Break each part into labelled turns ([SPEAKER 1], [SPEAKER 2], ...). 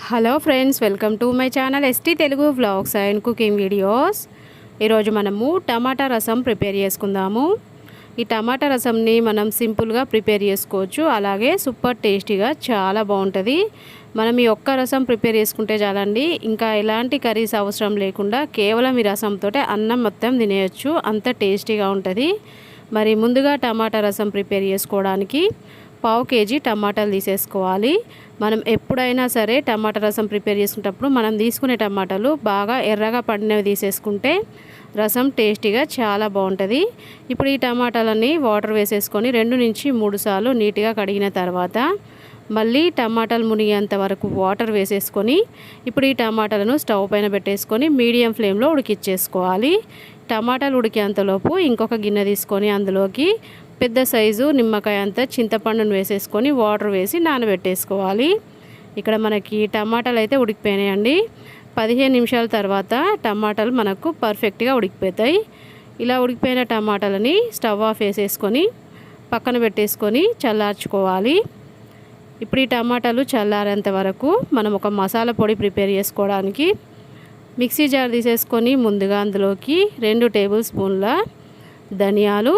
[SPEAKER 1] Hello friends welcome to my channel ST Telugu vlogs and cooking videos. ఈరోజు మనము టమాటా రసం prepare చేసుకుందాము. ఈ టమాటా రసంని మనం సింపుల్గా ప్రిపేర్ చేసుకోవచ్చు. అలాగే సూపర్ టేస్టీగా చాలా బాగుంటుంది. మనం ఈ ఒక్క రసం ప్రిపేర్ చేసుకుంటే చాలండి. ఇంకా ఎలాంటి కర్రీస్ అవసరం లేకుండా కేవలం ఈ రసంతో అన్నం మొత్తం తినేయచ్చు. అంత టేస్టీగా ఉంటుంది. మరి ముందుగా టమాటా రసం ప్రిపేర్ చేసుకోవడానికి పావు కేజీ టమాటాలు తీసేసుకోవాలి. మనం ఎప్పుడైనా సరే టమాటా రసం ప్రిపేర్ చేసుకునేటప్పుడు మనం తీసుకునే టమాటాలు బాగా ఎర్రగా పడినవి తీసేసుకుంటే రసం టేస్టీగా చాలా బాగుంటుంది. ఇప్పుడు ఈ టమాటాలని వాటర్ వేసేసుకొని రెండు నుంచి మూడు సార్లు నీట్గా కడిగిన తర్వాత మళ్ళీ టమాటాలు మునిగేంత వరకు వాటర్ వేసేసుకొని ఇప్పుడు ఈ టమాటాలను స్టవ్ పైన పెట్టేసుకొని మీడియం ఫ్లేమ్లో ఉడికిచ్చేసుకోవాలి. టమాటాలు ఉడికేంతలోపు ఇంకొక గిన్నె తీసుకొని అందులోకి పెద్ద సైజు నిమ్మకాయ అంతా చింతపండును వేసేసుకొని వాటర్ వేసి నానబెట్టేసుకోవాలి. ఇక్కడ మనకి టమాటాలు అయితే ఉడికిపోయినాయండి. పదిహేను నిమిషాల తర్వాత టమాటాలు మనకు పర్ఫెక్ట్గా ఉడికిపోతాయి. ఇలా ఉడికిపోయిన టమాటాలని స్టవ్ ఆఫ్ వేసేసుకొని పక్కన పెట్టేసుకొని చల్లార్చుకోవాలి. ఇప్పుడు ఈ టమాటాలు చల్లారేంత వరకు మనం ఒక మసాలా పొడి ప్రిపేర్ చేసుకోవడానికి మిక్సీ జార్ తీసేసుకొని ముందుగా అందులోకి రెండు టేబుల్ స్పూన్ల ధనియాలు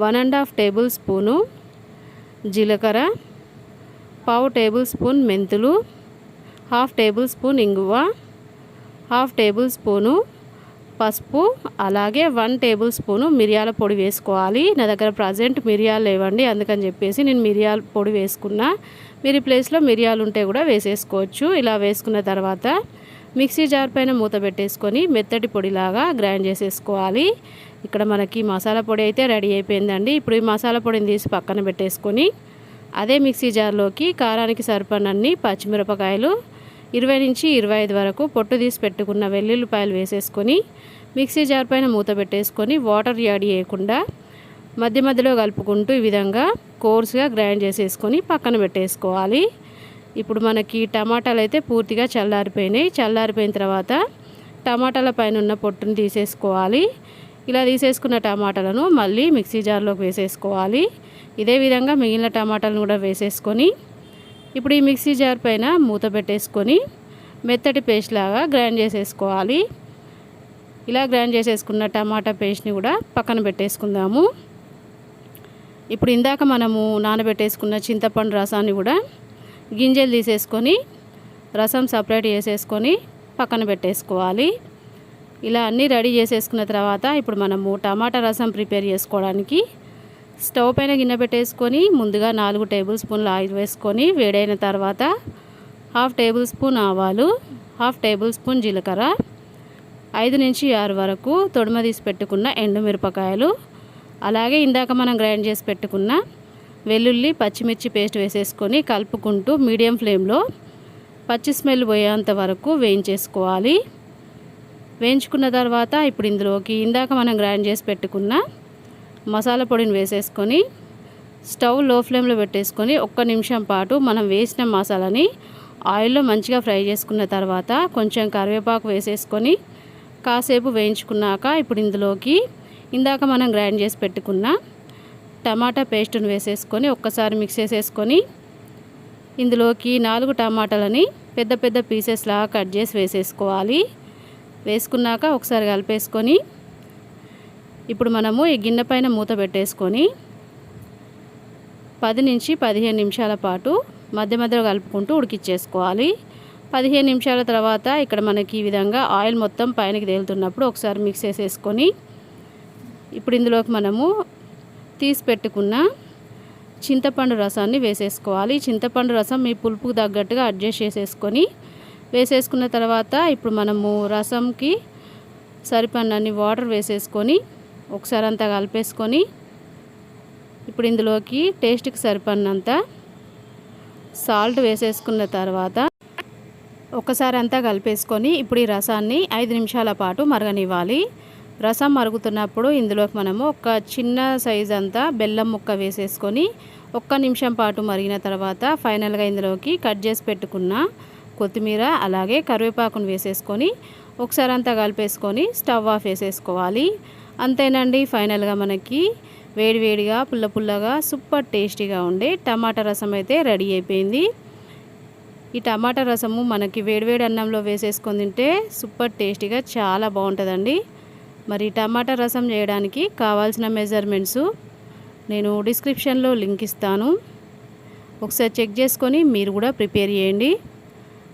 [SPEAKER 1] one and half tablespoon జీలకర్ర పావు టేబుల్ స్పూన్ మెంతులు హాఫ్ టేబుల్ స్పూన్ ఇంగువ హాఫ్ టేబుల్ స్పూను పసుపు అలాగే వన్ టేబుల్ స్పూను మిరియాల పొడి వేసుకోవాలి. నా దగ్గర ప్రజెంట్ మిరియాలు లేవండి అందుకని చెప్పేసి నేను మిరియాల పొడి వేసుకున్నా. మీరు ప్లేస్లో మిరియాలు ఉంటే కూడా వేసేసుకోవచ్చు. ఇలా వేసుకున్న తర్వాత మిక్సీ జార్ పైన మూత పెట్టేసుకొని మెత్తటి పొడిలాగా గ్రైండ్ చేసేసుకోవాలి. ఇక్కడ మనకి మసాలా పొడి అయితే రెడీ అయిపోయిందండి. ఇప్పుడు ఈ మసాలా పొడిని తీసి పక్కన పెట్టేసుకొని అదే మిక్సీ జార్లోకి కారానికి సరిపడినన్ని పచ్చిమిరపకాయలు ఇరవై నుంచి ఇరవై ఐదు వరకు పొట్టు తీసి పెట్టుకున్న వెల్లుల్లిపాయలు వేసేసుకొని మిక్సీ జార్ పైన మూత పెట్టేసుకొని వాటర్ యాడ్ చేయకుండా మధ్య మధ్యలో కలుపుకుంటూ ఈ విధంగా కోర్స్గా గ్రైండ్ చేసేసుకొని పక్కన పెట్టేసుకోవాలి. ఇప్పుడు మనకి టమాటాలు అయితే పూర్తిగా చల్లారిపోయినాయి. చల్లారిపోయిన తర్వాత టమాటాల పైన ఉన్న పొట్టును తీసేసుకోవాలి. ఇలా తీసేసుకున్న టమాటాలను మళ్ళీ మిక్సీ జార్లోకి వేసేసుకోవాలి. ఇదే విధంగా మిగిలిన టమాటాలను కూడా వేసేసుకొని ఇప్పుడు ఈ మిక్సీ జార్ పైన మూత పెట్టేసుకొని మెత్తటి పేస్ట్ లాగా గ్రైండ్ చేసేసుకోవాలి. ఇలా గ్రైండ్ చేసేసుకున్న టమాటా పేస్ట్ని కూడా పక్కన పెట్టేసుకుందాము. ఇప్పుడు ఇందాక మనము నానబెట్టేసుకున్న చింతపండు రసాన్ని కూడా గింజలు తీసేసుకొని రసం సపరేట్ చేసేసుకొని పక్కన పెట్టేసుకోవాలి. ఇలా అన్నీ రెడీ చేసేసుకున్న తర్వాత ఇప్పుడు మనము టమాటా రసం ప్రిపేర్ చేసుకోవడానికి స్టవ్ పైన గిన్నె పెట్టేసుకొని ముందుగా నాలుగు టేబుల్ స్పూన్లు ఆయిల్ వేసుకొని వేడైన తర్వాత హాఫ్ టేబుల్ స్పూన్ ఆవాలు హాఫ్ టేబుల్ స్పూన్ జీలకర్ర ఐదు నుంచి ఆరు వరకు తొడుమ తీసి పెట్టుకున్న ఎండుమిరపకాయలు అలాగే ఇందాక మనం గ్రైండ్ చేసి పెట్టుకున్న వెల్లుల్లి పచ్చిమిర్చి పేస్ట్ వేసేసుకొని కలుపుకుంటూ మీడియం ఫ్లేమ్లో పచ్చి స్మెల్ పోయేంత వరకు వేయించేసుకోవాలి. వేయించుకున్న తర్వాత ఇప్పుడు ఇందులోకి ఇందాక మనం గ్రైండ్ చేసి పెట్టుకున్న మసాలా పొడిని వేసేసుకొని స్టవ్లో ఫ్లేమ్లో పెట్టేసుకొని ఒక్క నిమిషం పాటు మనం వేసిన మసాలాని ఆయిల్లో మంచిగా ఫ్రై చేసుకున్న తర్వాత కొంచెం కరివేపాకు వేసేసుకొని కాసేపు వేయించుకున్నాక ఇప్పుడు ఇందులోకి ఇందాక మనం గ్రైండ్ చేసి పెట్టుకున్న టమాటా పేస్ట్ను వేసేసుకొని ఒక్కసారి మిక్స్ చేసేసుకొని ఇందులోకి నాలుగు టమాటాలని పెద్ద పెద్ద పీసెస్లా కట్ చేసి వేసేసుకోవాలి. వేసుకున్నాక ఒకసారి కలిపేసుకొని ఇప్పుడు మనము ఈ గిన్నె పైన మూత పెట్టేసుకొని పది నుంచి పదిహేను నిమిషాల పాటు మధ్య మధ్యలో కలుపుకుంటూ ఉడికిచ్చేసుకోవాలి. పదిహేను నిమిషాల తర్వాత ఇక్కడ మనకి ఈ విధంగా ఆయిల్ మొత్తం పైనకి తేలుతున్నప్పుడు ఒకసారి మిక్స్ చేసేసుకొని ఇప్పుడు ఇందులోకి మనము తీసి పెట్టుకున్న చింతపండు రసాన్ని వేసేసుకోవాలి. చింతపండు రసం మీ పులుపుకు తగ్గట్టుగా అడ్జస్ట్ చేసేసుకొని వేసేసుకున్న తర్వాత ఇప్పుడు మనము రసంకి సరిపడినన్ని వాటర్ వేసేసుకొని ఒకసారి అంతా కలిపేసుకొని ఇప్పుడు ఇందులోకి టేస్ట్కి సరిపడినంత సాల్ట్ వేసేసుకున్న తర్వాత ఒకసారి అంతా కలిపేసుకొని ఇప్పుడు ఈ రసాన్ని ఐదు నిమిషాల పాటు మరగనివ్వాలి. రసం మరుగుతున్నప్పుడు ఇందులోకి మనము ఒక చిన్న సైజ్ అంతా బెల్లం ముక్క వేసేసుకొని ఒక్క నిమిషం పాటు మరిగిన తర్వాత ఫైనల్గా ఇందులోకి కట్ చేసి పెట్టుకున్న కొత్తిమీర అలాగే కరివేపాకును వేసేసుకొని ఒకసారి అంతా కలిపేసుకొని స్టవ్ ఆఫ్ వేసేసుకోవాలి అంతేనండి ఫైనల్గా మనకి వేడివేడిగా పుల్ల పుల్లగా సూపర్ టేస్టీగా ఉండే టమాటా రసం అయితే రెడీ అయిపోయింది. ఈ టమాటా రసము మనకి వేడివేడి అన్నంలో వేసేసుకొని తింటే సూపర్ టేస్టీగా చాలా బాగుంటుందండి. మరి టమాటా రసం చేయడానికి కావాల్సిన మెజర్మెంట్స్ నేను డిస్క్రిప్షన్లో లింక్ ఇస్తాను. ఒకసారి చెక్ చేసుకొని మీరు కూడా ప్రిపేర్ చేయండి.